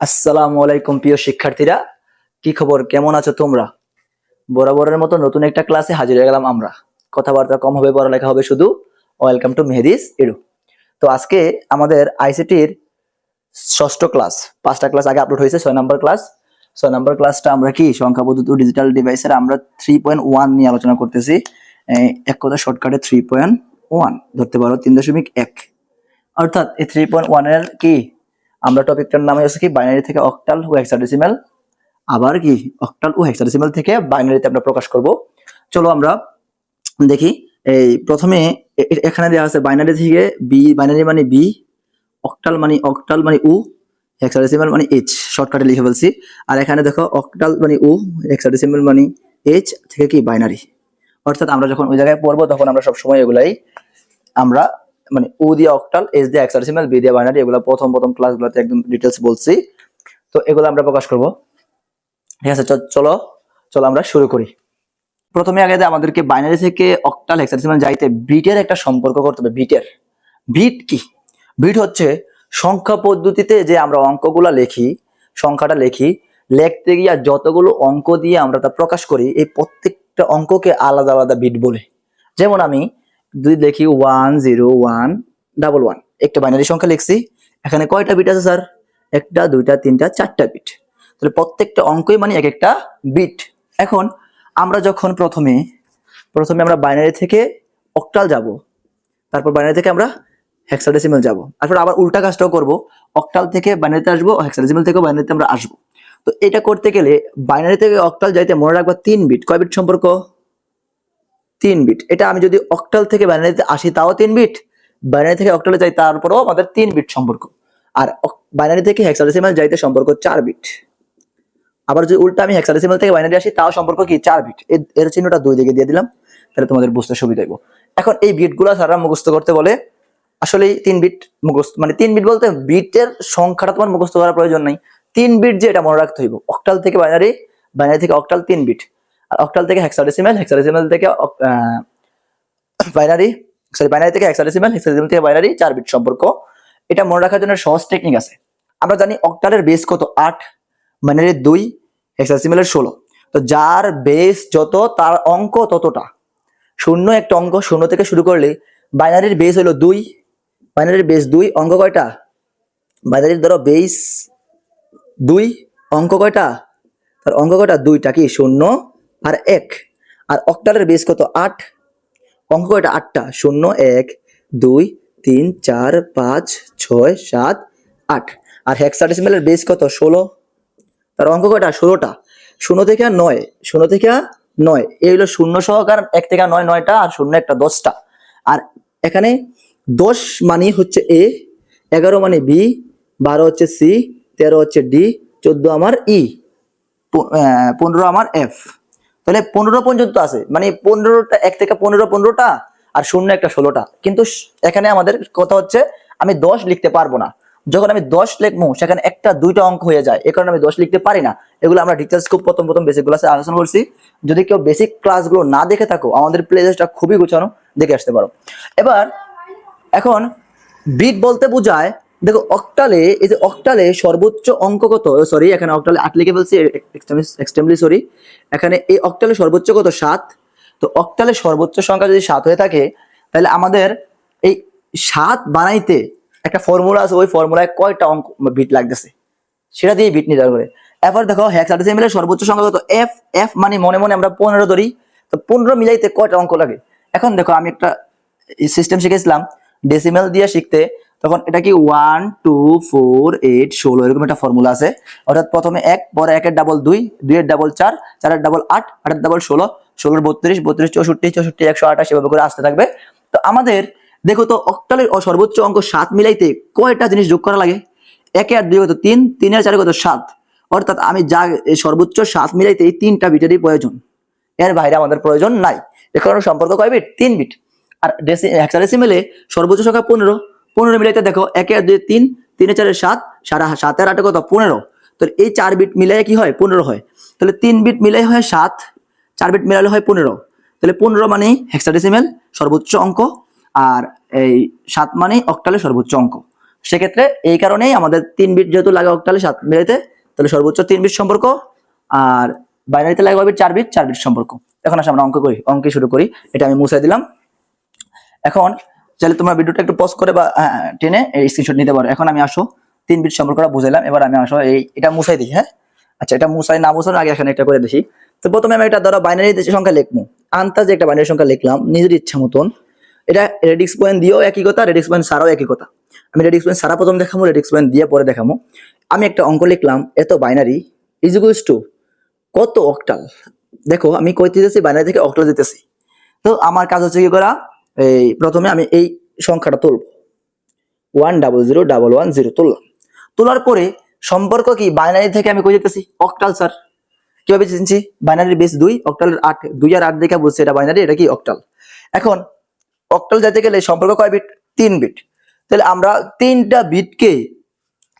আসসালামু আলাইকুম প্রিয় শিক্ষার্থীরা। কি খবর? কেমন আছো তোমরা? বরাবরের মতো নতুন একটা ক্লাসে হাজির হয়ে গেলাম আমরা। কথাবার্তা কম হবে, পড়ালেখা হবে শুধু। ওয়েলকাম টু মেহেদিস এডু তো আজকে আমাদের আইসিটির ষষ্ঠ ক্লাস, পাঁচটা ক্লাস আগে আপলোড হয়েছে, ছয় নম্বর ক্লাস। ছয় নম্বর ক্লাসটা আমরা কি? সংখ্যা পদ্ধতি ডিজিটাল ডিভাইসের আমরা থ্রি পয়েন্ট ওয়ান নিয়ে আলোচনা করতেছি। এক কথা শর্টকাটে থ্রি পয়েন্ট ওয়ান ধরতে পারো তিন দশমিক এক। অর্থাৎ এই থ্রি পয়েন্ট ওয়ানের কি? আমরা টপিকটার নামে হচ্ছে কি? বাইনারি থেকে অক্টাল ও হেক্সাডেসিমাল আবার কি? অক্টাল ও হেক্সাডেসিমাল থেকে বাইনারিতে আমরা প্রকাশ করব। চলো আমরা দেখি। এই প্রথমে এখানে দেওয়া আছে বাইনারি থেকে বি বাইনারি মানে বি অক্টাল মানে অক্টাল মানে উ হেক্সাডেসিমাল মানে এইচ শর্টকাটে লিখে ফেলছি। আর এখানে দেখো অক্টাল মানে উ হেক্সাডেসিমাল মানে এইচ থেকে কি? বাইনারি অর্থাৎ আমরা যখন ওই জায়গায় পড়ব, তখন আমরা সবসময় এগুলাই আমরা মানে ও দিয়ে অক্টাল, এস দিয়ে হেক্সাডেসিমাল বি দিয়ে বাইনারি এগুলো প্রথম প্রথম ক্লাসগুলোতে একদম ডিটেলস বলছি। তো এগুলো আমরা প্রকাশ করব। ঠিক আছে চলো চলো আমরা শুরু করি। প্রথমে আগে আমাদেরকে বাইনারি থেকে অক্টাল হেক্সাডেসিমাল যাইতে বিটের একটা সম্পর্ক করতে হবে। বিটের বিট কি? বিট হচ্ছে সংখ্যা পদ্ধতিতে যে আমরা অঙ্কগুলা লিখি, সংখ্যাটা লিখি, লিখতে গিয়ে যতগুলো অঙ্ক দিয়ে আমরা তা প্রকাশ করি, এই প্রত্যেকটা অঙ্ককে আলাদা আলাদা বিট বলে। যেমন আমি যদি দেখি one zero one double one. একটা বাইনারি সংখ্যা লিখছি। এখানে কয়টা বিট আছে, স্যার? একটা, দুইটা, তিনটা, চারটা বিট তাহলে প্রত্যেকটা অঙ্কই মানে এক একটা বিট এখন আমরা যখন প্রথমে প্রথমে আমরা বাইনারি থেকে অক্টাল যাব, তারপর বাইনারি থেকে আমরা হেক্সাডেসিমাল যাব, তারপর আবার উল্টা কাজটাও করব। অক্টাল থেকে বাইনারিতে আসব হেক্সাডেসিমাল থেকে বাইনারিতে আমরা আসব। তো এটা করতে গেলে বাইনারি থেকে অক্টাল যাইতে মনে রাখবা তিন বিট কয় বিট সম্পর্ক? তিন বিট এটা আমি যদি অক্টাল থেকে বাইনারিতে আসি, তাও তিন বিট বাইনারি থেকে অক্টালে যাই, তারপরেও আমাদের তিন বিট সম্পর্ক। আর বাইনারি থেকে হেক্সাডেসিমাল যাইতে সম্পর্ক চার বিট আবার যদি উল্টা আমি হেক্সাডেসিমাল থেকে বাইনারি আসি, তাও সম্পর্ক কি? চার বিট এর- চিহ্নটা দুই দিকে দিয়ে দিলাম, তাহলে তোমাদের বুঝতে সুবিধা হইব। এখন এই বিটগুলো সারা মুখস্থ করতে বলে আসলে তিন বিট মুখস্থ মানে তিন বিট বলতে বিটের সংখ্যাটা তোমার মুখস্থ করার প্রয়োজন নাই। তিন বিট যে এটা মনে রাখতে হইব। অক্টাল থেকে বাইনারি বাইনারি থেকে অক্টাল তিন বিট আর অক্টাল থেকে হেক্সাডেসিমাল হেক্সাডেসিমাল থেকে বাইনারি সরি বাইনারি থেকে হেক্সাডেসিমাল হেক্সাডেসিমাল থেকে বাইনারি চার বিট সম্পর্ক। এটা মনে রাখার জন্য সহজ টেকনিক আছে। আমরা জানি অক্টালের বেস কত? আট বাইনারির দুই হেক্সাডেসিমালের ষোলো। তো যার বেস যত, তার অঙ্ক ততটা। শূন্য একটা অঙ্ক, শূন্য থেকে শুরু করলে বাইনারির বেস হলো দুই বাইনারির বেস দুই, অঙ্ক কয়টা? বাইনারির ধরো বেস দুই, অঙ্ক কয়টা? তার অঙ্ক কয়টা? দুইটা কি? শূন্য আর এক, আর অক্টালের বেস কত? আট। অঙ্ক কয়টা আটটা। শূন্য, এক, দুই, তিন, চার, পাঁচ, ছয়, সাত, আট। আর হেক্সাডেসিমালের বেস কত? ষোলো। তার অঙ্ক কয়টা? ষোলোটা। শূন্য থেকে নয়। শূন্য থেকে নয়। এই হলো শূন্য সহকার এক থেকে নয় নয়টা, আর শূন্য একটা দশটা। আর এখানে দশ মানে হচ্ছে এ এগারো মানে বি বারো হচ্ছে সি তেরো হচ্ছে ডি চোদ্দ আমার ই পনেরো আমার এফ তাহলে পনেরো পর্যন্ত আছে। মানে পনেরোটা, এক থেকে পনেরো পনেরোটা আর শূন্য একটা ষোলোটা। কিন্তু এখানে আমাদের কথা হচ্ছে, আমি দশ লিখতে পারব না। যখন আমি দশ লিখব, সেখানে একটা, দুইটা অঙ্ক হয়ে যায়। এ কারণে আমি দশ লিখতে পারি না। এগুলো আমরা ডিটেলস খুব প্রথম প্রথম বেসিক ক্লাসে আলোচনা করছি। যদি কেউ বেসিক ক্লাসগুলো না দেখে থাকো, আমাদের প্লেলিস্টটা খুবই গুছানো, দেখে আসতে পারো। এবার, এখন বিট বলতে বোঝায় দেখো অক্টালে এই যে অক্টালে সর্বোচ্চ অঙ্ক কত? সরি এখানে অক্টালে আট লিখে ফেলছি এক্সট্রিমলি সরি এখানে এই অক্টালে সর্বোচ্চ কত? সাত। তো অক্টালে সর্বোচ্চ সংখ্যা যদি সাত হয়ে থাকে, তাহলে আমাদের এই সাত বানাইতে একটা ফর্মুলা আছে, ওই ফর্মুলায় কয়টা অঙ্ক বিট লাগতেছে? সেটা দিয়ে বিট নির্ধারণ করে। এরপর দেখো হেক্সাডেসিমেলের সর্বোচ্চ সংখ্যা কত? এফ এফ মানে মনে মনে আমরা পনেরো ধরি। তো পনেরো মিলাইতে কয়টা অঙ্ক লাগে? এখন দেখো, আমি একটা সিস্টেম শিখেছিলাম। ডেসিমেল দিয়ে শিখতে তখন এটা কি ওয়ান টু ফোর এইট ষোলো, এরকম একটা ফর্মুলা আছে। অর্থাৎ প্রথমে এক, পরে একের ডাবল দুই দুই দুইয়ের ডাবল চার, চারের ডাবল আট, আটের ডাবল ষোলো, ষোলোর বত্রিশ বত্রিশ, চৌষট্টি চৌষট্টি, একশো আঠাশ, এভাবে করে আসতে থাকবে। তো আমাদের দেখো তো অক্টালের সর্বোচ্চ অঙ্ক সাত মিলাইতে কয়টা জিনিস যোগ করা লাগে? একে আর দুই কত তিন, তিনের চারে কত সাত? অর্থাৎ আমি যা সর্বোচ্চ সাত মিলাইতে এই তিনটা বিটেরই প্রয়োজন। এর বাইরে আমাদের প্রয়োজন নাই। এ কারণে সম্পর্ক কয় বিট? তিন বিট। আর ডেসি সর্বোচ্চ সংখ্যা পনেরো পনেরো মিলাইতে দেখো একে দুই তিন, তিনে চারে সাত, সারা সাতের আটে কত? পনেরো। তো এই চার বিট মিলাই কি হয়? পনেরো হয়। তাহলে তিন বিট মিলাই হয় সাত, চার বিট মিলালে হয় পনেরো। তাহলে পনেরো মানে হেক্সাডেসিমেল সর্বোচ্চ অঙ্ক, আর এই সাত মানে অক্টালে সর্বোচ্চ অঙ্ক। সেক্ষেত্রে এই কারণেই আমাদের তিন বিট যেহেতু লাগে অক্টালে সাত মিলাইতে, তাহলে সর্বোচ্চ তিন বিট সম্পর্ক, আর বাইনারিতে লাগে বিট চার বিট চার বিট সম্পর্ক। এখন আসলে আমরা অঙ্ক করি, অঙ্কে শুরু করি। এটা আমি মুছাই দিলাম। এখন চাইলে তোমরা ভিডিওটা একটু পজ করে বা টেনে এই স্ক্রিনশট নিতে পারো। এখন আমি আসো, তিন বিট সম্পর্কটা বুঝাইলাম। এবার আমি আসো, এই, এটা মুছাই দিই হ্যাঁ? আচ্ছা এটা মুছাই না মুছানোর আগে এখানে একটা করে দেখি। তো প্রথমে আমি এটা ধরো বাইনারি সংখ্যা লিখব। আন্তাজে একটা বাইনারি সংখ্যা লিখলাম, নিজের ইচ্ছা মতন। এটা রেডিক্স পয়েন্ট দিয়েও একই কথা রেডিক্স পয়েন্ট সারাও একই কথা। আমি রেডিক্স পয়েন্ট সারা প্রথম দেখাবো রেডিক্স পয়েন্ট দিয়ে পরে দেখাবো। আমি একটা অঙ্ক লিখলাম, এত বাইনারি ইজ ইকুয়ালস টু কত অক্টাল দেখো, আমি কইতে দিতেছি বাইনারি থেকে অক্টাল দিতেছি। তো আমার কাজ হচ্ছে কি করা? এই প্রথমে আমি এই সংখ্যাটা তুলব। One double zero double one zero তুললাম। তোলার পরে সম্পর্ক কি? বাইনারি থেকে আমি কই যেতেছি? অক্টাল স্যার কীভাবে চিনছি? বাইনারির বেস দুই অক্টালের আট। দুই আর আট দেখে বুঝছি এটা বাইনারি এটা কি অক্টাল এখন অক্টাল যেতে গেলে সম্পর্ক কয় বিট তিন বিট তাহলে আমরা তিনটা বিটকে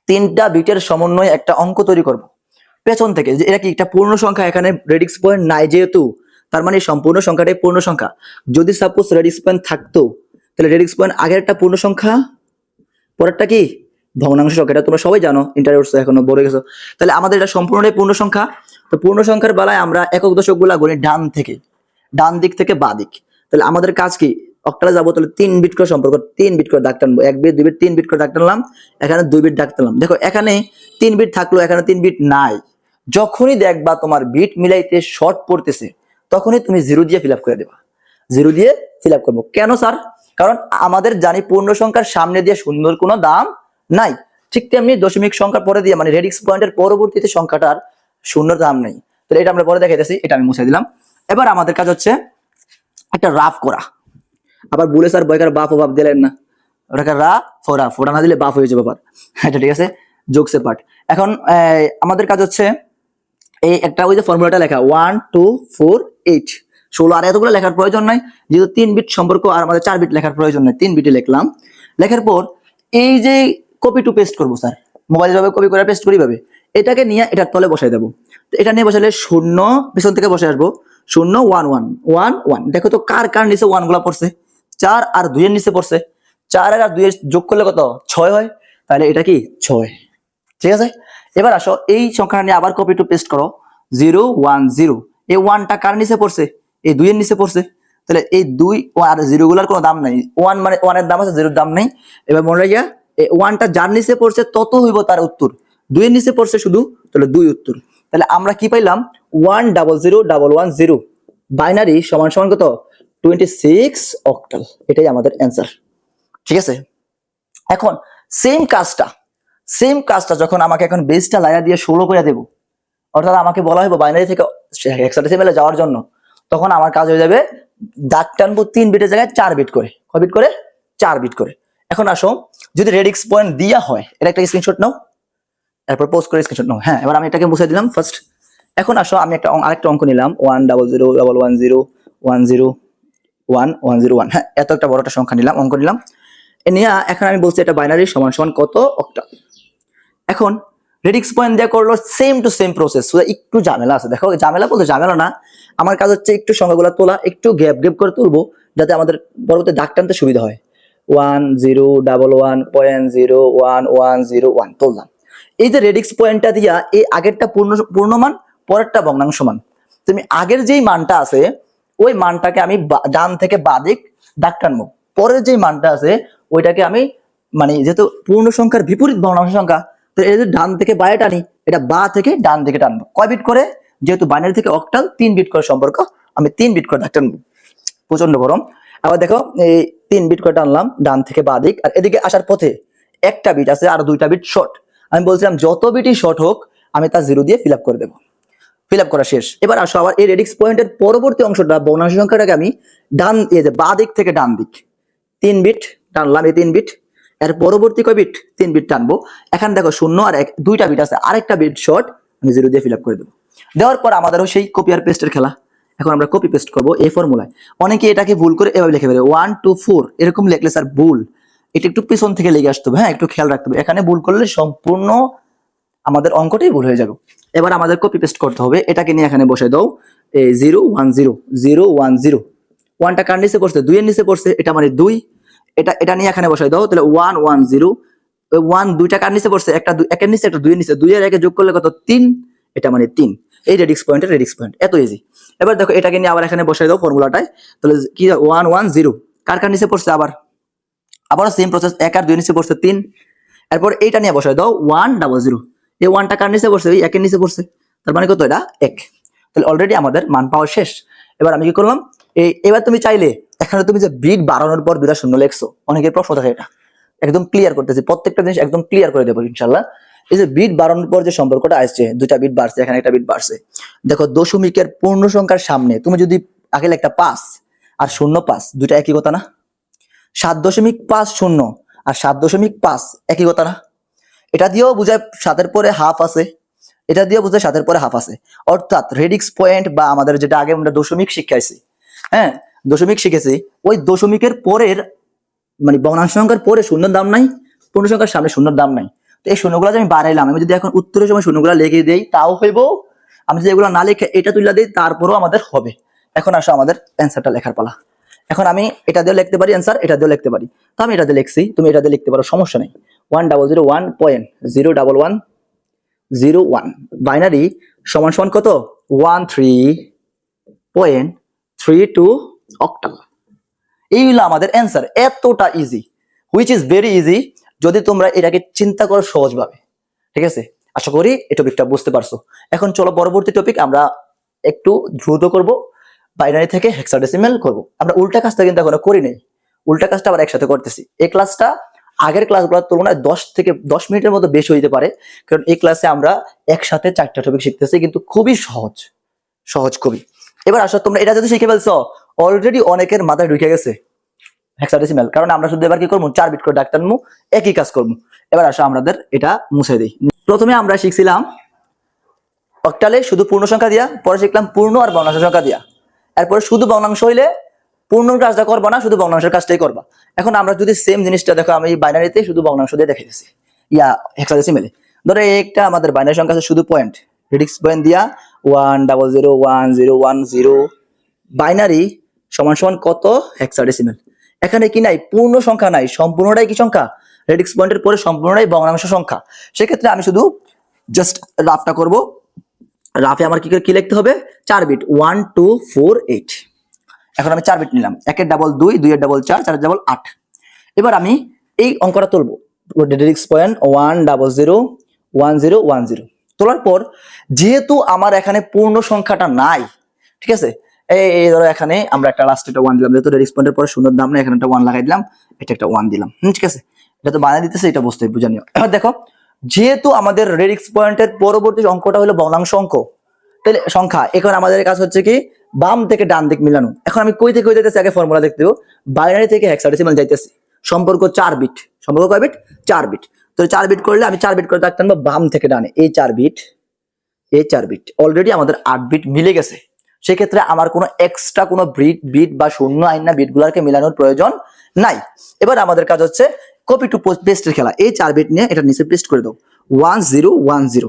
তিনটা বিটের সমন্বয়ে একটা অঙ্ক তৈরি করব। পেছন থেকে, যে এটা কি? একটা পূর্ণ সংখ্যা এখানে রেডিক্স পয়েন্ট নাই যেহেতু তার মানে সম্পূর্ণ সংখ্যাটাই পূর্ণ সংখ্যা। যদি সাপোজ রেডিক্স পয়েন্ট থাকতো, তাহলে রেডিক্স পয়েন্ট আগের একটা পূর্ণ সংখ্যা, পরেরটা কি? ভগ্নাংশ সংখ্যা, এটা তোমরা সবাই জানো ইন্টারভিউ এখনও বলে গেছো। তাহলে আমাদের এটা সম্পূর্ণটাই পূর্ণ সংখ্যা। তো পূর্ণ সংখ্যার বেলায় আমরা একক দশকগুলা ডান থেকে, ডান দিক থেকে বা দিক। তাহলে আমাদের কাজ কি? অক্টালে যাব, তাহলে তিন বিট করে সম্পর্ক, তিন বিট করে দাগ টানবো। এক বিট দুই বিট তিন বিট করে দাগ টানলাম, এখানে দুই বিট দাগ টানলাম। দেখো, এখানে তিন বিট থাকল, এখানে তিন বিট নাই। যখনই দেখবা তোমার বিট মিলাইতে শর্ট পড়তেছে তখনই তুমি জিরো দিয়ে ফিল করে দেবা। জিরো দিয়ে ফিল করব। কেন স্যার কারণ আমাদের জানি পূর্ণ সংখ্যার সামনে দিয়ে সুন্দর কোনো দাম নাই। ঠিক তেমনি দশমিক সংখ্যার পরে দিয়ে মানে রেডিক্স পয়েন্টের পরবর্তীতে সংখ্যাটার শূন্যর দাম নেই। তাহলে এটা আমরা পরে দেখাইতেছি, এটা আমি মুছে দিলাম। এবার আমাদের কাজ হচ্ছে একটা রাফ করা। আবার বলে স্যার বয়কার বাফ ও বাপ দিলেন না। ওটাকে রা ফোরা না দিলে বাফ হয়ে যাবে আবার। এটা ঠিক আছে। যোগসে পার্ট এখন আমাদের কাজ হচ্ছে এই একটা ওই যে ফর্মুলাটা লেখা ওয়ান টু ফোর এইট ষোলো আর এতগুলো লেখার প্রয়োজন নাই, যেহেতু তিন বিট সম্পর্ক আর আমাদের চার বিট লেখার প্রয়োজন নেই, তিন বিটে লিখলাম। লেখার পর এই যে কপি টু পেস্ট করব স্যার মোবাইল যাবে কপি করে পেস্ট করি ভাবে, এটাকে নিয়ে এটার তলে বসাই দেবো। এটা নিয়ে বসালে শূন্য, পিছন থেকে বসে আসব, শূন্য ওয়ান ওয়ান ওয়ান ওয়ান দেখো তো কার কার নিচে ওয়ানগুলা পড়ছে? চার আর দুইয়ের নিচে পড়ছে। চার আর দুইয়ের যোগ করলে কত? ছয় হয়। তাহলে এটা কি? ছয়। ঠিক আছে? এবার আসো, এই সংখ্যাটা নিয়ে আবার কপি টু পেস্ট করো। জিরো ওয়ান জিরো এই ওয়ানটা কার নিচে পড়ছে? এই দুইয়ের নিচে পড়ছে। তাহলে এই দুই, আর জিরো গুলার কোনো দাম নাই। ওয়ান মানে ওয়ানের দাম আছে জিরোর দাম নেই। এবার মনে রাখিয়া, এই ওয়ানটা যার নিচে পড়ছে, তত হইব তার উত্তর। দুইয়ের নিচে পড়ছে শুধু, তাহলে দুই উত্তর। তাহলে আমরা কি পাইলাম? One double zero double one zero binary সমান সমান কত? টোয়েন্টি সিক্স অক্টাল এটাই আমাদের অ্যান্সার ঠিক আছে? এখন সেম কাজটা। সেম কাজটা যখন আমাকে এখন বেসটা লাইয়া দিয়ে ষোলো করে দেবো, অর্থাৎ আমাকে বলা হইব বাইনারি থেকে হেক্সাডেসিমেলে যাওয়ার জন্য, তখন আমার কাজ হয়ে যাবে দাগ টানবো তিন বিটের জায়গায় চার বিট করে। কয় বিট করে? চার বিট করে। এখন আসো, যদি রেডিক্স পয়েন্ট দিয়া হয়, এটা একটা স্ক্রিনশট নাও, এরপর পোস্ট করে স্ক্রিনশট নাও। হ্যাঁ এবার আমি এটাকে মুছে দিলাম ফার্স্ট এখন আসো, আমি একটা আরেকটা অঙ্ক নিলাম one double zero double one zero one zero one one zero one হ্যাঁ এত একটা বড় একটা সংখ্যা নিলাম, অঙ্ক নিলাম। নিয়ে এখন আমি বলছি এটা বাইনারি সমান সমান কত? অক্টাল এখন রেডিক্স পয়েন্ট দিয়ে করল সেম টু সেম প্রসেস একটু ঝামেলা আছে। দেখো, ঝামেলা বলতে ঝামেলা না, আমার কাজ হচ্ছে একটু সংখ্যাগুলো তোলা, একটু গ্যাপ গ্যাপ করে তুলবো, যাতে আমাদের পরবর্তী দাগ টানতে সুবিধা হয়। One zero double one point zero one one zero one তুললাম। এই যে রেডিক্স পয়েন্টটা দিয়া, এই আগেরটা পূর্ণ পূর্ণমান পরেরটা ভগ্নাংশ মান। তুমি আগের যেই মানটা আছে, ওই মানটাকে আমি ডান থেকে বাদিক দাগ টানবো। পরের যেই মানটা আছে, ওইটাকে আমি মানে যেহেতু পূর্ণ সংখ্যার বিপরীত ভগ্নাংশ সংখ্যা তো যে ডান থেকে বায়ে টানি, এটা বা থেকে ডান দিকে টানবো। কয় বিট করে? যেহেতু বাইনারি থেকে অক্টাল তিন বিট করে সম্পর্ক, আমি তিন বিট করে টানবো প্রচণ্ড গরম। আবার দেখো, এই তিন বিট করে টানলাম, ডান থেকে বাঁ দিক, আর এদিকে আসার পথে একটা বিট আছে, আর দুইটা বিট শর্ট আমি বলছিলাম, যত বিটই শর্ট হোক, আমি তা জিরো দিয়ে ফিল করে দেবো। ফিল করা শেষ। এবার আসো আবার এই রেডিক্স পয়েন্টের পরবর্তী অংশটা, বর্ণাংশ সংখ্যাটাকে আমি ডান, এই যে বাঁ দিক থেকে ডান দিক। তিন বিট টানলাম এই তিন বিট এর পরবর্তী কয় বিট তিন বিট টানবো। এখন দেখো শূন্য আর এক দুইটা বিট আছে। আরেকটা বিট শর্ট আমি জিরো দিয়ে ফিল আপ করে দেবো। দেওয়ার পর আমাদেরও সেই কপি আর পেস্টের খেলা। এখন আমরা কপি পেস্ট করব এই ফর্মুলায় অনেকে এটাকে ভুল করে এভাবে লিখে ফেলে। ওয়ান টু ফোর এরকম লিখলে স্যার ভুল। এটা একটু পিছন থেকে লেগে আসতে হবে হ্যাঁ একটু খেয়াল রাখতে হবে। এখানে ভুল করলে সম্পূর্ণ আমাদের অঙ্কটাই ভুল হয়ে যাবে। এবার আমাদের কপি পেস্ট করতে হবে। এটাকে নিয়ে এখানে বসে দাও। Zero one zero zero one zero ওয়ানটা কার নিচে পড়ছে? দুইয়ের নিচে পড়ছে। এটা মানে দুই। এটা এটা নিয়ে এখানে বসাই দাও, তাহলে ওয়ান ওয়ান জিরো ওয়ান দুইটা কার নিচে পড়ছে? একটা একের নিচে, একটা দুইয়ের নিচে। দুইয়ের একে যোগ করলে কত? তিন। এটা মানে তিন। এই রেডিক্স পয়েন্টের রেডিক্স পয়েন্ট এত ইজি এবার দেখো, এটাকে নিয়ে আবার এখানে বসাই দাও ফর্মুলাটায় তাহলে কি ওয়ান ওয়ান জিরো কার কার নিচে পড়ছে আবার? আবারও সেম প্রসেস এক আর দুই নিচে পড়ছে তিন। এরপর এইটা নিয়ে বসাই দাও ওয়ান ডাবল জিরো এই ওয়ানটা কার নিচে পড়ছে? ওই একের নিচে পড়ছে। তার মানে কত? এটা এক। তাহলে অলরেডি আমাদের মান পাওয়া শেষ। এবার আমি কি করলাম? এই, এবার তুমি চাইলে এখানে তুমি যে বিট বাড়ানোর পর দুটা শূন্য লেখছো, অনেকের প্রশ্ন থাকে এটা। একদম ক্লিয়ার করতেছি, প্রত্যেকটা জিনিস একদম ক্লিয়ার করে দেবো ইনশাল্লাহ এই যে বিট বাড়ানোর পর যে সম্পর্কটা আসছে, দুইটা বিট বাড়ছে, এখানে একটা বিট বাড়ছে। দেখো, দশমিকের পূর্ণ সংখ্যার সামনে তুমি যদি আগে একটা পাঁচ আর শূন্য পাঁচ, দুইটা একই কথা না? সাত দশমিক পাঁচ শূন্য আর সাত দশমিক পাঁচ একই কথা না? এটা দিয়েও বোঝায় সাতের পরে হাফ আছে। এটা দিয়েও বোঝায় সাতের পরে হাফ আছে। অর্থাৎ রেডিক্স পয়েন্ট বা আমাদের যেটা আগে আমরা দশমিক শিখাইছি হ্যাঁ? দশমিক শিখেছি। ওই দশমিকের পরের মানে বর্ণাংশ সংখ্যার পরে শূন্যর দাম নাই, পূর্ণ সংখ্যার সামনে শূন্যর দাম নাই। তো এই শূন্যগুলো আমি বাড়াইলাম আমি যদি এখন উত্তরের সময় শূন্যগুলো লিখে দিই, তাও হইব। আমি যদি এগুলো না লিখে এটা তুলে দিই, তারপরেও আমাদের হবে। এখন আসো আমাদের অ্যান্সারটা লেখার পালা। এখন আমি এটা দিয়ে লিখতে পারি অ্যান্সার এটা দিয়ে লিখতে পারি। তো আমি এটা দিয়ে লিখছি, তুমি এটা দিয়ে লিখতে পারো, সমস্যা নেই। One double zero one point zero double one zero one binary সমান সমান কত? One three point three two octal এই হলো আমাদের অ্যান্সার এতটা easy which is very easy যদি তোমরা এটাকে চিন্তা করো সহজভাবে, ঠিক আছে? আশা করি এই টপিকটা বুঝতে পারছ। এখন চলো পরবর্তী টপিক আমরা একটু দ্রুত করব বাইনারি থেকে হেক্সাডেসিমেল করব। আমরা উল্টা কাজটা কিন্তু এখনও করি নাই, উল্টা কাজটা আবার একসাথে করতেছি। এই ক্লাসটা আগের ক্লাসগুলোর তুলনায় দশ থেকে দশ মিনিটের মতো বেশি হইতে পারে, কারণ এই ক্লাসে আমরা একসাথে চারটা টপিক শিখতেছি, কিন্তু খুবই সহজ সহজ খুবই। এবার আসো, তোমরা এটা যদি শিখে ফেলছো অলরেডি অনেকের মাথায় ঢুকে গেছে হেক্সাডেসিমেল কারণ আমরা শুধু এবার কি করব? চার বিট করে ডাক্তার মু একই কাজ করব। এবার আসো আমাদের এটা মুছে দিই। প্রথমে আমরা শিখছিলাম অক্টালে শুধু পূর্ণ সংখ্যা দিয়া, পরে শিখলাম পূর্ণ আর ভগ্নাংশ সংখ্যা দিয়া। এরপরে শুধু ভগ্নাংশ হইলে পূর্ণ কাজটা করবা না, শুধু ভগ্নাংশের কাজটাই করবা। এখন আমরা যদি সেম জিনিসটা দেখো, আমি বাইনারিতে শুধু ভগ্নাংশ দিয়ে দেখে দিচ্ছি ইয়া হেক্সাডেসিমেলে ধরো একটা আমাদের বাইনারি সংখ্যা আছে শুধু পয়েন্ট রিডিক্স পয়েন্ট দিয়া one double zero one zero one zero binary সমান সমান কত? হেক্সাডেসিমেল এখানে কি নাই? পূর্ণ সংখ্যা নাই। সম্পূর্ণটাই কি সংখ্যা? রেডিক্স পয়েন্টের পরে সম্পূর্ণটাই ভগ্নাংশ সংখ্যা। সেক্ষেত্রে আমি শুধু জাস্ট রাফটা করব। রাফে আমার কি কি লিখতে হবে? চার bit one two four eight এখন আমি চার বিট নিলাম। একের ডাবল দুই, দুইয়ের ডাবল চার, চারের ডাবল আট। এবার আমি এই অঙ্কটা তুলবো। Radix point one double zero one zero one zero তোলার পর যেহেতু আমার এখানে পূর্ণ সংখ্যাটা নাই, ঠিক আছে? এই ধরো এখানে আমরা একটা লাস্ট একটা ওয়ান দিলাম। যেহেতু রেডিক্স পয়েন্টের পরে সুন্দর দাম নেই, এখানে একটা ওয়ান লাগাই দিলাম, এটা একটা ওয়ান দিলাম। ঠিক আছে? এটা তো বানিয়ে দিতেছে, এটা বুঝতে বুঝে নিও। এবার দেখো, যেহেতু আমাদের রেডিক্স পয়েন্টের পরবর্তী অঙ্কটা হলো ভগ্নাংশ অঙ্ক, তাহলে সংখ্যা, এখন আমাদের কাজ হচ্ছে কি, বাম থেকে ডান দিক মিলানো। এখন আমি কই থেকে কই যাইতেছি? আগে ফর্মুলা দেখতে দেবো। বাইনারি থেকে হেক্সাডেসিমাল যাইতেছি। সম্পর্ক চার বিট সম্পর্ক কয় বিট চার বিট তো চার বিট করলে আমি চার বিট করে থাকতাম বাম থেকে ডানে। এই চার বিট এই চার বিট অলরেডি আমাদের আট বিট মিলে গেছে। সেক্ষেত্রে আমার কোনো এক্সট্রা কোনো বিট বিট বা শূন্য আইন না বিটগুলোকে মেলানোর প্রয়োজন নাই। এবার আমাদের কাজ হচ্ছে কপি টু পোস্ট পেস্টের খেলা। এই চার বিট নিয়ে এটা নিচে পেস্ট করে দাও। One zero one zero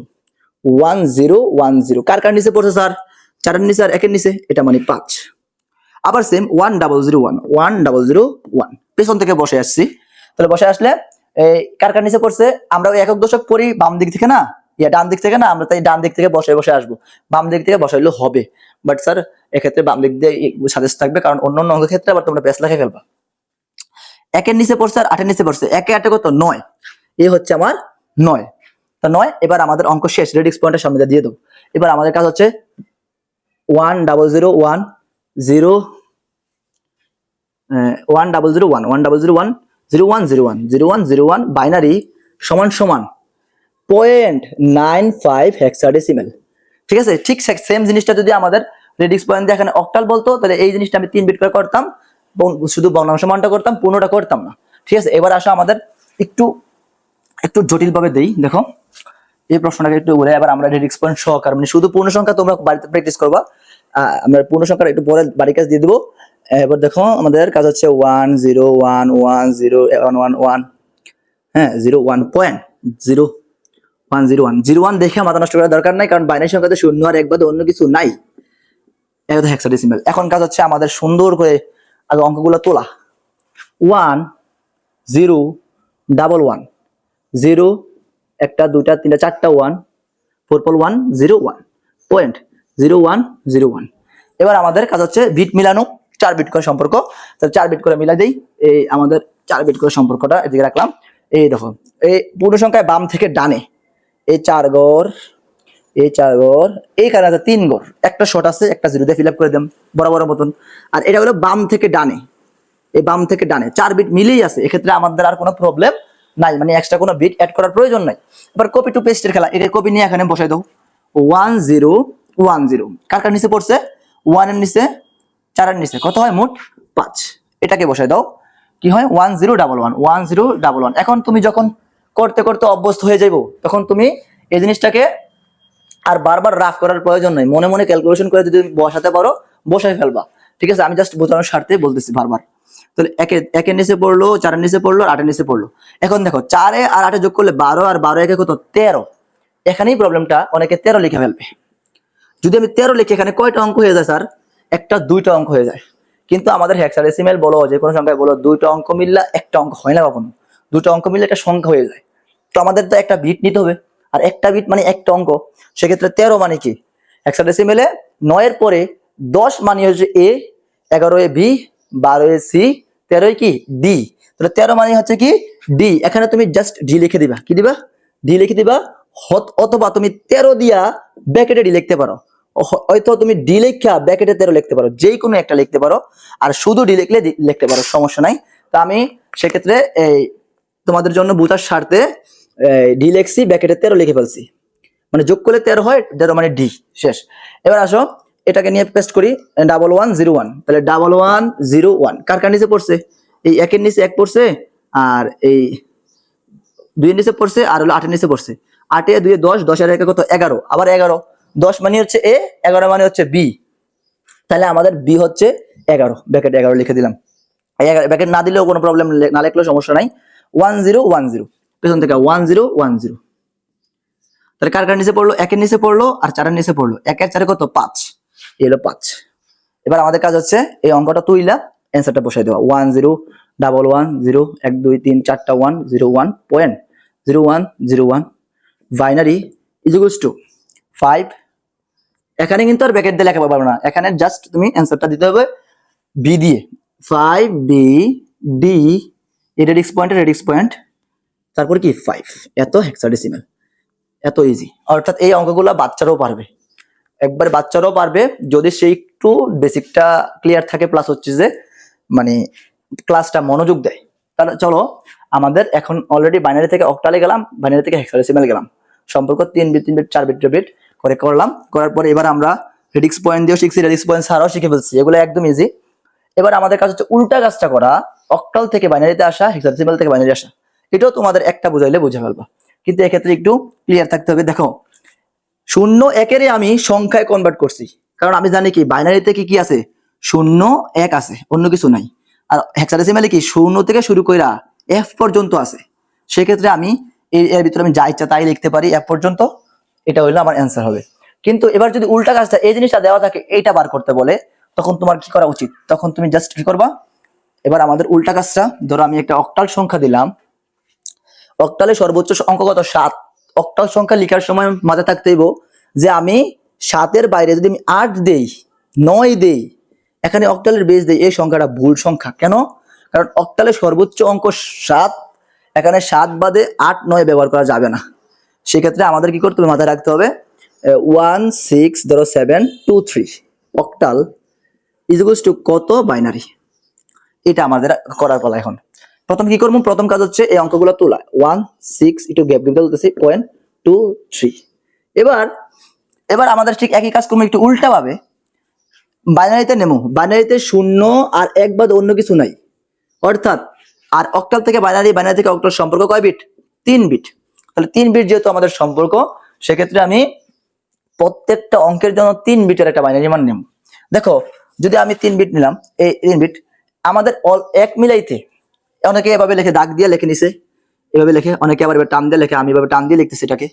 one zero one zero কার কার নিচে পড়ছে স্যার চারের নিচে আর একের নিচে? এটা মানে পাঁচ। আবার same one double zero one one double zero one পেছন থেকে বসে আসছি। তাহলে বসে আসলে, এই কার কার নিচে পড়ছে? আমরা একক দশক পড়ি বাম দিক থেকে না? ইয়া, ডান দিক থেকে না, আমরা তাই ডান দিক থেকে বসে বসে আসব। বাম দিক থেকে বসাইলেও হবে। বাট স্যার এক্ষেত্রে বাম দিক দিয়ে সাজেস্ট থাকবে, কারণ অন্য অন্য অঙ্কের ক্ষেত্রে আবার তোমরা পেস লেখে ফেলবা। একের নিচে পড়ছে আর আটের নিচে পড়ছে। একে আটে কত? নয়। এ হচ্ছে আমার নয়। তা নয়, এবার আমাদের অঙ্ক শেষ। রেডিক্স পয়েন্টের সামনে দিয়ে দেবো। এবার আমাদের কাজ হচ্ছে one double zero one zero one double zero one one double zero one zero one zero one zero one zero one binary সমান সমান। পয়েন্ট নাইন ফাইভ হেক্সাডেসিমেল ঠিক আছে? ঠিক সেম জিনিসটা যদি আমাদের রেডিক্স পয়েন্ট এখানে অক্টাল বলতো, তাহলে এই জিনিসটা আমি তিন বিট করে করতাম শুধু ভগ্নাংশ মানটা করতাম, পূর্ণটা করতাম না। ঠিক আছে? এবার আসো আমাদের একটু একটু জটিলভাবে দেই, দেখো। এই প্রশ্নটাকে একটু বলে এবার আমরা রেডিক্স পয়েন্ট সহকার মানে শুধু পূর্ণ সংখ্যা তোমরা বাড়িতে প্র্যাকটিস করবা। আমরা পূর্ণ সংখ্যা একটু পরে বাড়ি কাজ দিয়ে দেবো। এবার দেখো, আমাদের কাজ হচ্ছে one zero one one zero one one one হ্যাঁ zero one point zero one zero one zero one দেখে নষ্ট করার দরকার নাই, কারণ শূন্য আর অন্য কিছু নাই। এখন কাজ হচ্ছে আমাদের সুন্দর করে অঙ্কগুলো তোলা। One zero double one zero একটা দুটা তিনটা, চারটা ওয়ান ফোর পল one zero one point zero one zero one এবার আমাদের কাজ হচ্ছে বিট মিলানো, চার বিট করে সম্পর্ক। তাহলে চার বিট করে মিলাই দেই। এই আমাদের চার বিট করে সম্পর্কটা এদিকে রাখলাম। এই দেখো, এই পূর্ণ সংখ্যায় বাম থেকে ডানে। এই চার গড় এই চার গড় এইখানে আছে তিন গড়। একটা শর্ট আছে, একটা জিরো দিয়ে ফিল করে দেন, বরাবর মতন। আর এটা হলো বাম থেকে ডানে। এই বাম থেকে ডানে। চার বিট মিলেই আছে। এক্ষেত্রে আমাদের আর কোনো প্রবলেম নাই। মানে এক্সট্রা কোনো বিট অ্যাড করার প্রয়োজন নাই। এবার কপি টু পেস্টের খেলা। এটা কপি নিয়ে এখানে বসাই দাও। ওয়ান জিরো ওয়ান জিরো কার কার নিচে পড়ছে? ওয়ানের নিচে চারের নিচে। কত হয়? মোট পাঁচ। এটাকে বসাই দাও। কি হয়? One zero double one one zero double one এখন তুমি যখন করতে করতে অভ্যস্ত হয়ে যাইবো। তখন তুমি এই জিনিসটাকে আর বারবার রাফ করার প্রয়োজন নাই। মনে মনে ক্যালকুলেশন করে যদি বসাতে পারো, বসাই ফেলবা। ঠিক আছে? আমি জাস্ট বোঝানোর স্বার্থে বলতেছি বারবার। তাহলে একে, একের নিচে পড়ল, চারের নিচে পড়ল, আটের নিচে পড়ল। এখন দেখো, চারে আর আটে যোগ করলে বারো, আর বারো একে কত? তেরো। এখানেই প্রবলেমটা অনেকে তেরো লিখে ফেলবে। যদি আমি তেরো লিখি, এখানে কয়টা অঙ্ক হয়ে যায়, স্যার? একটা, দুইটা অঙ্ক হয়ে যায়। কিন্তু আমাদের হেক্সাডেসিমেল বলো, যে কোনো সংখ্যায় বলো, দুইটা অঙ্ক মিললে একটা অঙ্ক হয় না কখনো। দুটো অঙ্ক মিললে একটা সংখ্যা হয়ে যায়। তো আমাদের তো একটা বিট নিতে হবে। আর একটা বিট মানে একটা অঙ্ক। সেক্ষেত্রে তেরো মানে কি? হেক্সাডেসিমেলে নয়ের পরে দশ মানে হচ্ছে এ এগারো এ বি বারো এ সি তেরোই কি? ডি তাহলে তেরো মানে হচ্ছে কি? ডি এখানে তুমি জাস্ট ডি লিখে দিবা। কি দিবা? ডি লিখে দিবা অথবা তুমি তেরো দিয়া ব্যাকেটে ডি লিখতে পারো। হয়তো তুমি ডি লেখা ব্যাকেটে তেরো লিখতে পারো। যে কোনো একটা লিখতে পারো। আর শুধু ডি লিখলে লিখতে পারো, সমস্যা নাই। তা আমি সেক্ষেত্রে এই তোমাদের জন্য বোঝার স্বার্থে ডি লেখছি ব্যাকেটে তেরো লিখে ফেলছি। মানে যোগ করলে তেরো হয়, তেরো মানে ডি শেষ। এবার আসো, এটাকে নিয়ে পেস্ট করি ডাবল ওয়ান জিরো ওয়ান তাহলে ডাবল ওয়ান জিরো ওয়ান কার কার নিচে পড়ছে? এই একের নিচে এক পড়ছে, আর এই দুইয়ের নিচে পড়ছে, আর হলো আটের নিচে পড়ছে। আটে দুয়ে দশ দশের একে কত? এগারো। আবার এগারো। দশ মানে হচ্ছে এ এগারো মানে হচ্ছে বি তাহলে আমাদের বি হচ্ছে এগারো। ব্যাকেট এগারো লিখে দিলাম। ব্যাকেট না দিলেও কোনো প্রবলেম না লিখলেও সমস্যা নাই। ওয়ান জিরো ওয়ান জিরো পেছন থেকে ওয়ান জিরো ওয়ান জিরো তাহলে কার কার নিচে পড়ল? একের নিচে পড়ল আর চারের নিচে পড়ল। একের চারে কত? পাঁচ। এই হলো পাঁচ। এবার আমাদের কাজ হচ্ছে এই অঙ্কটা তুইলা অ্যান্সারটা বসাই দেওয়া। One zero double one zero এক, দুই, তিন, চারটা one zero one point zero one zero one binary equals to five এখানে কিন্তু আর ব্যাকেট দিয়ে লেখা পারব না। এখানে জাস্ট তুমি অ্যান্সারটা দিতে হবে বি দিয়ে। ফাইভ বি ডি এই রেডিক্স পয়েন্ট রেডিক্স পয়েন্ট তারপর কি? ফাইভ এত হেক্সাডেসিমেল এত ইজি অর্থাৎ এই অঙ্কগুলো বাচ্চারাও পারবে। একবার বাচ্চারাও পারবে, যদি সে একটু বেসিকটা ক্লিয়ার থাকে প্লাস হচ্ছে যে মানে ক্লাসটা মনোযোগ দেয়। তাহলে চলো, আমাদের এখন অলরেডি বাইনারি থেকে অক্টালে গেলাম বাইনারি থেকে হেক্সাডেসিমেল গেলাম। সম্পর্ক তিন বিট তিন বিট চার বিট বিট করে করলাম। করার পরে এবার আমরা রেডিক্স পয়েন্ট দিয়েও শিখছি রেডিক্স পয়েন্ট ছাড়াও শিখে ফেলছি। এগুলো একদম ইজি এবার আমাদের কাজ হচ্ছে উল্টা কাজটা করা অক্টাল থেকে বাইনারিতে আসা হেক্সাডেসিমেল থেকে বাইনারি আসা। এটাও তোমাদের একটা বুঝাইলে বুঝে ফেলবা। কিন্তু এক্ষেত্রে একটু ক্লিয়ার থাকতে হবে। দেখো, শূন্য একেরই আমি সংখ্যায় কনভার্ট করছি। কারণ আমি জানি কি বাইনারিতে কি কি আছে? শূন্য, এক আছে, অন্য কিছু নাই। আর হেক্সাডেসিমালে কি, শূন্য থেকে শুরু কইরা এফ পর্যন্ত আছে। সেক্ষেত্রে আমি এর ভিতরে আমি যা ইচ্ছা তাই লিখতে পারি এফ পর্যন্ত। এটা হইল আমার অ্যান্সার হবে। কিন্তু এবার যদি উল্টা কাজটা এই জিনিসটা দেওয়া থাকে, এইটা বার করতে বলে, তখন তোমার কি করা উচিত? তখন তুমি জাস্ট কি করবা? এবার আমাদের উল্টা কাজটা, ধরো আমি একটা অক্টাল সংখ্যা দিলাম অক্টালে সর্বোচ্চ অঙ্ক কত? সাত। অক্টাল সংখ্যা লেখার সময় মাথায় থাকতে হইব যে আমি সাতের বাইরে যদি আমি আট দেই, নয় দেই, এখানে অক্টালের বেশ দেই, এই সংখ্যাটা ভুল সংখ্যা। কেন? কারণ অক্টালে সর্বোচ্চ অঙ্ক সাত, এখানে সাত বাদে আট, নয় ব্যবহার করা যাবে না। সেক্ষেত্রে আমাদের কি করতে হবে? মাথায় রাখতে হবে। ওয়ান সিক্স ধরো seven two three octal is two কত? বাইনারি এটা আমাদের করার পালা এখন। প্রথম কি করব? প্রথম কাজ হচ্ছে এই অঙ্কগুলো তোলা। ওয়ান সিক্স একটু গ্যাপ গ্যাপ তুলতেছি পয়েন্ট টু থ্রি এবার এবার আমাদের ঠিক একই কাজ করব, একটু উল্টা ভাবে। বাইনারিতে নেমো। বাইনারিতে শূন্য আর এক বাদ অন্য কিছু নাই। অর্থাৎ, আর অক্টাল থেকে বাইনারি বাইনারি থেকে অক্টাল সম্পর্ক কয় বিট তিন বিট তাহলে তিন বিট যেহেতু আমাদের সম্পর্ক, সেক্ষেত্রে আমি প্রত্যেকটা অঙ্কের জন্য তিন বিটের একটা বাইনারি মান নেব। দেখো, যদি আমি তিন বিট নিলাম, এই তিন বিট আমাদের অল এক মিলাইতে অনেকে এভাবে লেখে দাগ দিয়ে লেখে নিছে, এভাবে লেখে, অনেকে আবার টান দিয়ে লেখে, আমি এভাবে টান দিয়ে লিখতেছি এটাকে।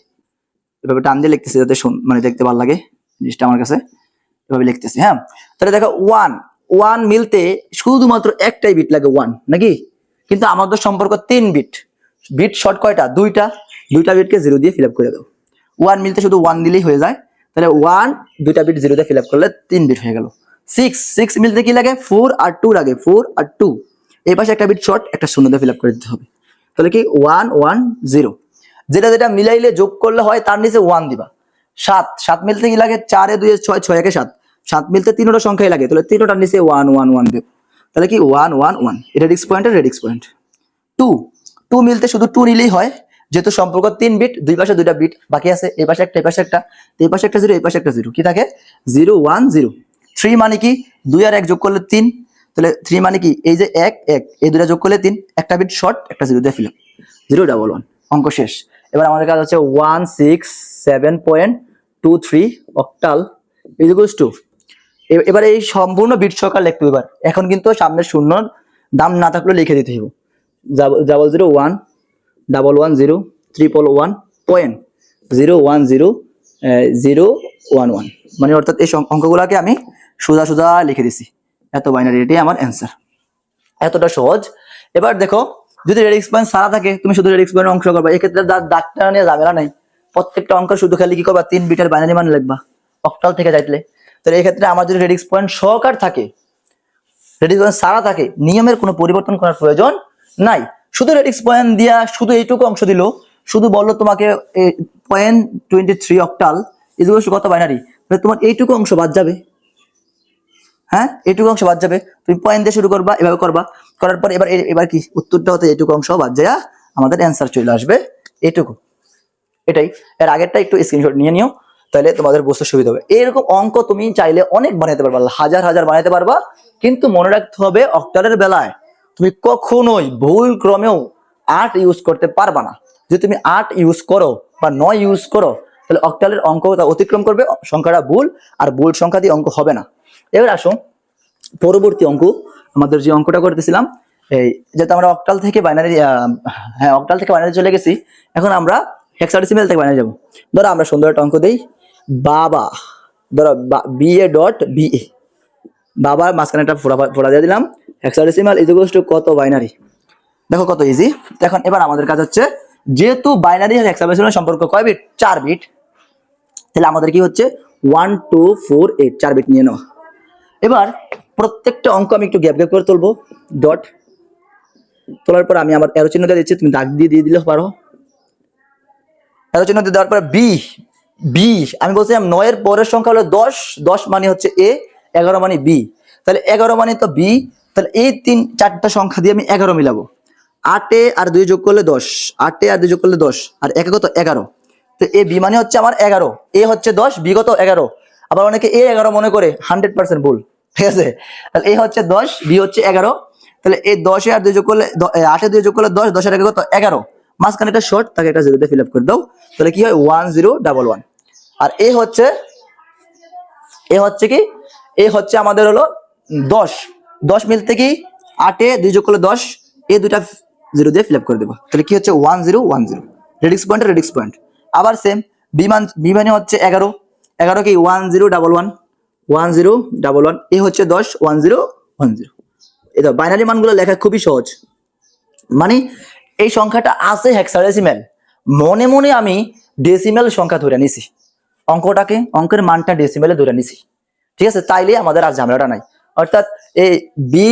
এভাবে টান দিয়ে লিখতেছি যাতে মানে দেখতে ভালো লাগে জিনিসটা আমার কাছে, এভাবে লিখতেছি হ্যাঁ? তাহলে দেখো ওয়ান ওয়ান মিলতে শুধুমাত্র একটাই বিট লাগে ওয়ান নাকি? কিন্তু আমাদের সম্পর্ক তিন বিট বিট শর্ট কয়টা? দুইটা। দুইটা বিটকে জিরো দিয়ে ফিল আপ করে দাও। ওয়ান মিলতে শুধু ওয়ান দিলেই হয়ে যায়। তাহলে ওয়ান দুইটা বিট জিরো দিয়ে ফিল আপ করলে তিন বিট হয়ে গেল। সিক্স সিক্স মিলতে কি লাগে? ফোর আর টু লাগে। ফোর আর টু এই পাশে একটা বিট শর্ট একটা শূন্য দিয়ে ফিল আপ করে দিতে হবে। তাহলে কি? ওয়ান ওয়ান জিরো যেটা যেটা মিলাইলে যোগ করলে হয়, তার নিচে ওয়ান দিবা। সাত সাত মিলতে কি লাগে? চারে দুই ছয় ছয় একে সাত। সাত মিলতে তিনোটা সংখ্যাই লাগে, তাহলে তিনোটার নিচে ওয়ান ওয়ান ওয়ান দেব। তাহলে কি? ওয়ান ওয়ান ওয়ান এটা রিক্স point radix point two two মিলতে শুধু টু নিলেই হয়, যেহেতু সম্পর্ক তিন বিট দুই পাশে দুইটা বিট বাকি আছে, এই পাশে একটা, এই পাশে একটা, এই পাশে একটা জিরো এই পাশে একটা জিরো কি থাকে? জিরো ওয়ান জিরো থ্রি মানে কি? দুই আর এক যোগ করলে তিন। তাহলে থ্রি মানে কি? এই যে এক এক, এই দুটা যোগ করলে তিন, একটা বিট শর্ট একটা জিরো দিয়ে ফিল জিরো ডাবল ওয়ান অঙ্ক শেষ। এবার আমাদের কাজ হচ্ছে one six seven point two three octal equals to এবার এই সম্পূর্ণ বিট সকাল লিখতে এবার। এখন কিন্তু সামনের শূন্য, দাম না থাকলেও লিখে দিতে হবে double zero one double one zero triple one point zero one zero zero one one মানে অর্থাৎ এই অঙ্কগুলোকে আমি সোজা সোজা লিখে দিছি। এত বাইনারি এটাই আমার অ্যান্সার এতটা সহজ। এবার দেখো, যদি রেড এক্সপয়েন্ট সারা থাকে, তুমি শুধু রেড এক্সপয়েন্ট অংশ করবা। এক্ষেত্রে দাগটা নিয়ে ঝামেলা নাই। প্রত্যেকটা অঙ্ক শুধু খালি কি করবা? তিন বিটার বাইনারি মান লিখবা। অক্টাল থেকে যাইলে তো এই ক্ষেত্রে আমার যদি রেড এক্সপয়েন্ট সহকার থাকে রেড এক্সপয়েন্ট সারা থাকে, নিয়মের কোনো পরিবর্তন করার প্রয়োজন নাই। শুধু রেড এক্সপয়েন্ট দিয়া শুধু এইটুকু অংশ দিল, শুধু বলল তোমাকে পয়েন্ট টোয়েন্টি থ্রি অক্টাল এগুলো কত বাইনারি তোমার এইটুকু অংশ বাদ যাবে। হ্যাঁ? এটুকু অংশ বাদ যাবে। তুমি পয়েন্ট দিয়ে শুরু করবা, এভাবে করবা। করার পর এবার এবার কি? উত্তরটা হতে এইটুকু অংশ বাদ যায় আমাদের অ্যান্সার চলে আসবে এইটুকু এটাই। এর আগেরটা একটু স্ক্রিনশট নিয়ে নিও, তাহলে তোমাদের বুঝতে সুবিধা হবে। এরকম অঙ্ক তুমি চাইলে অনেক বানাতে পারবা, হাজার হাজার বানাতে পারবা, কিন্তু মনে রাখতে হবে অক্টালের বেলায় তুমি কখনোই ভুল ক্রমেও আট ইউজ করতে পারবা না। যদি তুমি আট ইউজ করো বা নয় ইউজ করো, তাহলে অক্টালের অঙ্ক অতিক্রম করবে, সংখ্যাটা ভুল, আর ভুল সংখ্যা দিয়ে অঙ্ক হবে না। এবার আসো, পরবর্তী অঙ্ক। আমাদের যে অঙ্কটা করতেছিলাম, এই যেহেতু আমরা অক্টাল থেকে বাইনারি হ্যাঁ অক্টাল থেকে বাইনারি চলে গেছি, এখন আমরা হেক্সাডেসিমেল থেকে বাইনারি যাব। ধরো আমরা সুন্দর একটা অঙ্ক দিই। বাবা, ধরো B A dot B A বাবার মাঝখানে একটা ফোড়া ফোড়া দিয়ে দিলাম। হেক্সাডেসিমাল ইজিকলস টু কত বাইনারি দেখো কত ইজি এখন এবার আমাদের কাজ হচ্ছে, যেহেতু বাইনারি আর হেক্সাডেসিমাল সম্পর্ক কয় বিট চার বিট তাহলে আমাদের কি হচ্ছে? ওয়ান টু ফোর এইট চার বিট নিয়ে নেওয়া এবার প্রত্যেকটা অঙ্ক আমি একটু গ্যাপ গ্যাপ করে তুলবো। ডট তোলার পর আমি আমার এরো চিহ্ন দিয়ে দিচ্ছি, তুমি দাগ দিয়ে দিয়ে দিলেও পারো। এরো চিহ্ন দিয়ে দেওয়ার পর বি বি আমি বলছিলাম নয়ের পরের সংখ্যা হলো দশ দশ মানে হচ্ছে এ এগারো মানে বি তাহলে এগারো মানে তো বি তাহলে এই তিন, চারটা সংখ্যা দিয়ে আমি এগারো মিলাবো। আটে আর দুই যোগ করলে দশ, আটে আর দুই যোগ করলে দশ, আর একে কত এগারো। তো এ বি মানে হচ্ছে আমার এগারো, এ হচ্ছে দশ, বি এগারো। আবার অনেকে এ এগারো মনে করে হান্ড্রেড পার্সেন্ট ভুল। ঠিক আছে? তাহলে এ হচ্ছে দশ বি হচ্ছে এগারো। তাহলে এই দশে আর দুই যোগ করলে এ, আটে দুই যোগ করলে দশ দশের একে কত? এগারো। মাঝখানে একটা শর্ট তাকে একটা জিরোতে ফিল আপ করে দাও। তাহলে কি হয়? ওয়ান জিরো ডাবল ওয়ান আর এ হচ্ছে এ হচ্ছে কি? এ হচ্ছে আমাদের হলো দশ। দশ মিলতে কি? আটে দুই যোগ করলে দশ এই দুইটা জিরো দিয়ে ফিল আপ করে দেবো। তাহলে কি হচ্ছে? One zero one zero radix point radix point আবার সেম বিমান বিমানে হচ্ছে এগারো। এগারো কি? One zero double one one zero double one A হচ্ছে দশ ওয়ান জিরো ওয়ান জিরো এটা বাইনারি মানগুলো লেখা খুবই সহজ। মানে এই সংখ্যাটা আছে হেক্সাডেসিমেল মনে মনে আমি ডেসিমেল সংখ্যা ধরে নিছি। অঙ্কটাকে, অঙ্কের মানটা ডেসিমেলে ধরে নিছি। ঠিক আছে? তাইলে আমাদের আর ঝামেলাটা নাই। অর্থাৎ এই বি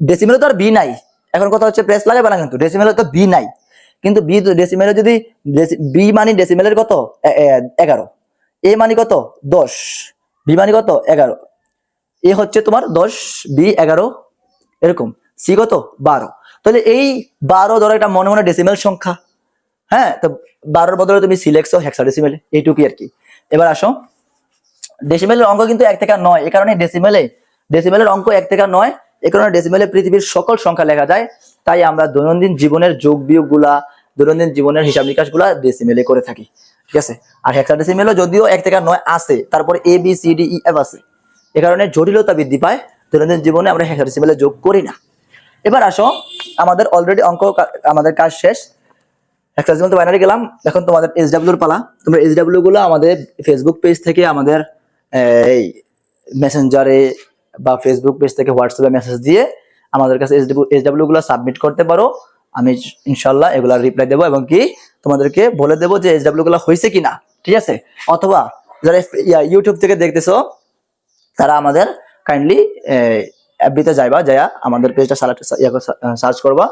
ডেসিমেলে তো আর বি নাই। এখন কথা হচ্ছে প্রেস লাগাবে না কিন্তু ডেসিমেলে তো বি নাই। কিন্তু বি ডেসিমেলে যদি বি মানে ডেসিমেলের কত? এগারো। এ মানে কত? দশ। বি মানে কত? এগারো। এ হচ্ছে তোমার দশ, বি এগারো, এরকম। সি কত? বারো। তাহলে এই বারো ধরো একটা মনে মনে ডেসিমেল সংখ্যা। হ্যাঁ? তো বারোর বদলে তুমি সিলেক্স হেক্সাডেসিমেলে এইটুকুই আর কি। এবার আসো। ডেসিমেলের অঙ্ক কিন্তু এক থেকে নয়। এ কারণে ডেসিমেলে ডেসিমেলের অঙ্ক এক থেকে নয়। এ কারণে ডেসিমেলে পৃথিবীর সকল সংখ্যা লেখা যায়। তাই আমরা দৈনন্দিন জীবনের যোগ বিয়োগগুলা দৈনন্দিন জীবনের হিসাব নিকাশগুলা ডেসিমেলে করে থাকি। ঠিক আছে? আর হেক্সাডেসিমেলও যদিও এক থেকে নয় আছে, তারপরে A B C D E F আছে। এ কারণে জটিলতা বৃদ্ধি পায়, দৈনন্দিন জীবনে আমরা হেক্সাডেসিমেলে যোগ করি না। এবার আসো, আমাদের অলরেডি অঙ্ক আমাদের কাজ শেষ। হেক্সাডেসিমেল তো বাইনারি গেলাম, এখন তোমাদের এস ডাব্লিউর পালা। তোমরা এসগুলো আমাদের ফেসবুক পেজ থেকে, আমাদের এই মেসেঞ্জারে বা ফেসবুক পেজ থেকে হোয়াটসঅ্যাপে মেসেজ দিয়ে আমাদের কাছে এস ডাব্লিউ গুলো সাবমিট করতে পারো। আমি ইনশাল্লাহ এগুলার রিপ্লাই দেবো এবং কি তোমাদেরকে বলে দেবো যে এসডাব্লিউ গুলো হয়েছে কিনা, ঠিক আছে? অথবা যারা ইউটিউব থেকে দেখতেছো, তারা আমাদের কাইন্ডলি অ্যাপবিতে যাইবা, যাইয়া আমাদের পেজটা সার্চ করবা।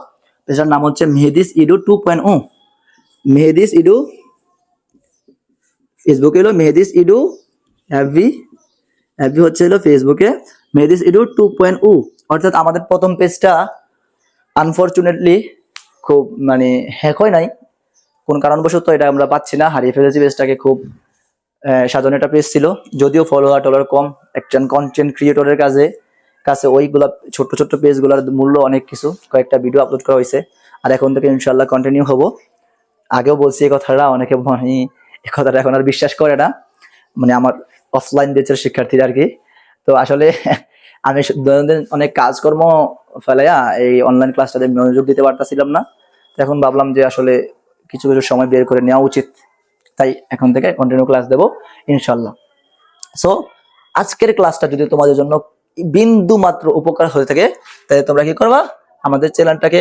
পেজটার নাম হচ্ছে Mehedi's edu two point O Mehedi's edu ফেসবুকে হলো মেহেদিস ইডু অ্যাপভি অ্যাপভি হচ্ছে হলো ফেসবুকে Mehedi's edu two point O অর্থাৎ আমাদের প্রথম পেজটা আনফরচুনেটলি খুব মানে হ্যাক হয় নাই। কোন কারণবশত এটা আমরা পাচ্ছি না। হারিয়ে ফেলেছি পেজটাকে খুব সাজানো একটা পেজ ছিল। যদিও ফলোয়ার টলার কম, একজন কন্টেন্ট ক্রিয়েটরের কাছে কাছে ওইগুলা ছোট্ট ছোট্ট পেজগুলোর মূল্য অনেক কিছু। কয়েকটা ভিডিও আপলোড করা হয়েছে। আর এখন থেকে ইনশাল্লাহ কন্টিনিউ হব। আগেও বলছি এই কথাটা, অনেকে মানে এই কথাটা এখন আর বিশ্বাস করে না। মানে আমার অফলাইন বেচের শিক্ষার্থীরা আর কি। তো আসলে আমি দৈনন্দিন অনেক কাজকর্ম ফেলাইয়া এই অনলাইন ক্লাসটাতে মনোযোগ দিতে পারতাছিলাম না। এখন ভাবলাম যে আসলে কিছু কিছু সময় বের করে নেওয়া উচিত। তাই এখন থেকে কন্টিনিউ ক্লাস দেবো ইনশাল্লাহ সো আজকের ক্লাসটা যদি তোমাদের জন্য বিন্দু মাত্র উপকার হয়ে থাকে, তাহলে তোমরা কি করবা? আমাদের চ্যানেলটাকে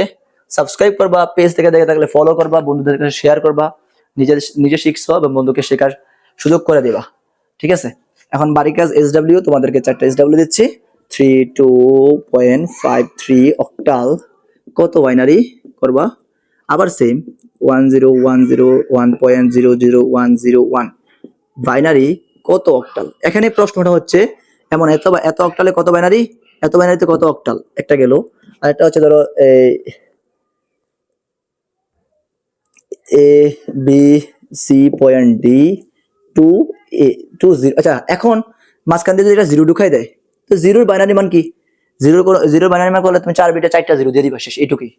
সাবস্ক্রাইব করবা পেজ থেকে দেখে থাকলে ফলো করবা, বন্ধুদের কাছে শেয়ার করবা, নিজের, নিজে শিখছো এবং বন্ধুকে শেখার সুযোগ করে দিবা। ঠিক আছে? এখন বাড়ি কাজ এস ডাব্লিউ তোমাদেরকে চারটা এস ডাব্লিউ দিচ্ছি। Three two point five three octal কত বাইনারি করবা? আবার same one zero one zero one point zero zero one zero one binary কত অক্টাল এখানে প্রশ্নটা হচ্ছে, এমন এত এত অক্টালে কত বাইনারি এত বাইনারিতে কত অক্টাল একটা গেল। আর একটা হচ্ছে ধরো, A B, C point D, two, A, two zero আচ্ছা এখন মাঝখান দিয়ে যদি এটা জিরো ঢুকাই দেয়, তো জিরোর বাইনারি মান কি? জিরোর জিরোর বাইনারি মান করলে তুমি চার বিটা চারটা জিরো দিয়ে দিবা শেষ, এইটুকুই।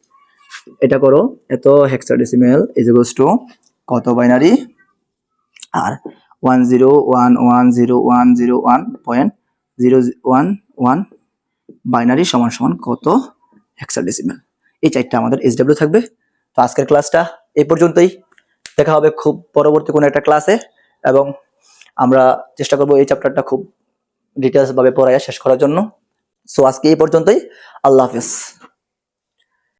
এটা করো, এত হেক্সাডেসিমেল ইজ ইকুয়ালস টু কত বাইনারি আর one zero one one zero one zero one point zero one one binary সমান সমান কত হেক্সাডেসিমেল এই চারটা আমাদের এইচডাব্লিউ থাকবে। তো আজকের ক্লাসটা এই পর্যন্তই। দেখা হবে খুব পরবর্তী কোনো একটা ক্লাসে এবং আমরা চেষ্টা করব এই চ্যাপ্টারটা খুব ডিটেলস ভাবে পড়াইয়া শেষ করার জন্য। সো আজকে এই পর্যন্তই। আল্লাহ হাফেজ।